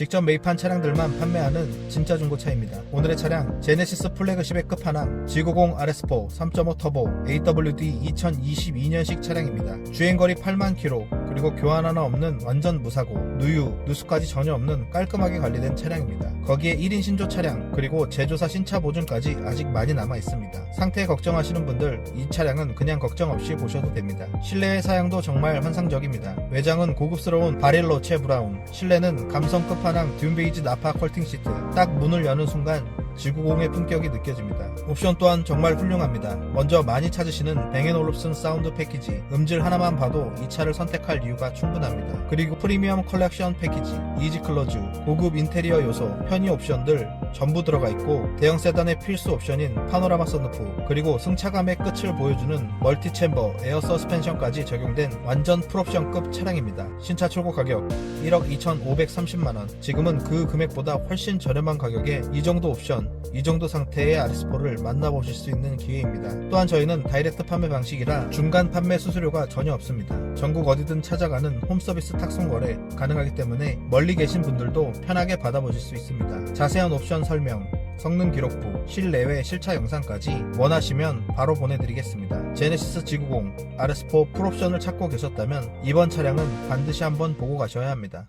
직접 매입한 차량들만 판매하는 진짜 중고차입니다. 오늘의 차량 제네시스 플래그십의 끝판왕 G90 RS4 3.5 터보 AWD 2022년식 차량입니다. 주행거리 8만 킬로 그리고 교환 하나 없는 완전 무사고 누유, 누수까지 전혀 없는 깔끔하게 관리된 차량입니다. 거기에 1인 신조 차량 그리고 제조사 신차 보증까지 아직 많이 남아 있습니다. 상태 걱정하시는 분들 이 차량은 그냥 걱정 없이 보셔도 됩니다. 실내의 사양도 정말 환상적입니다. 외장은 고급스러운 바릴로 채 브라운, 실내는 감성 끝판왕 듄 베이지 나파 컬팅 시트. 딱 문을 여는 순간 G90의 품격이 느껴집니다. 옵션 또한 정말 훌륭합니다. 먼저 많이 찾으시는 뱅앤올uf슨 사운드 패키지, 음질 하나만 봐도 이 차를 선택할 이유가 충분합니다. 그리고 프리미엄 컬렉션 패키지, 이지 클로즈, 고급 인테리어 요소, 편의 옵션들 전부 들어가 있고 대형 세단의 필수 옵션인 파노라마 선루프, 그리고 승차감의 끝을 보여주는 멀티 챔버, 에어 서스펜션까지 적용된 완전 풀옵션급 차량입니다. 신차 출고 가격 1억 2,530만원. 지금은 그 금액보다 훨씬 저렴한 가격에 이 정도 옵션, 이 정도 상태의 RS4를 만나보실 수 있는 기회입니다. 또한 저희는 다이렉트 판매 방식이라 중간 판매 수수료가 전혀 없습니다. 전국 어디든 찾아가는 홈서비스 탁송 거래 가능하기 때문에 멀리 계신 분들도 편하게 받아보실 수 있습니다. 자세한 옵션 설명, 성능 기록부, 실내외 실차 영상까지 원하시면 바로 보내드리겠습니다. 제네시스 G90 RS4 풀옵션을 찾고 계셨다면 이번 차량은 반드시 한번 보고 가셔야 합니다.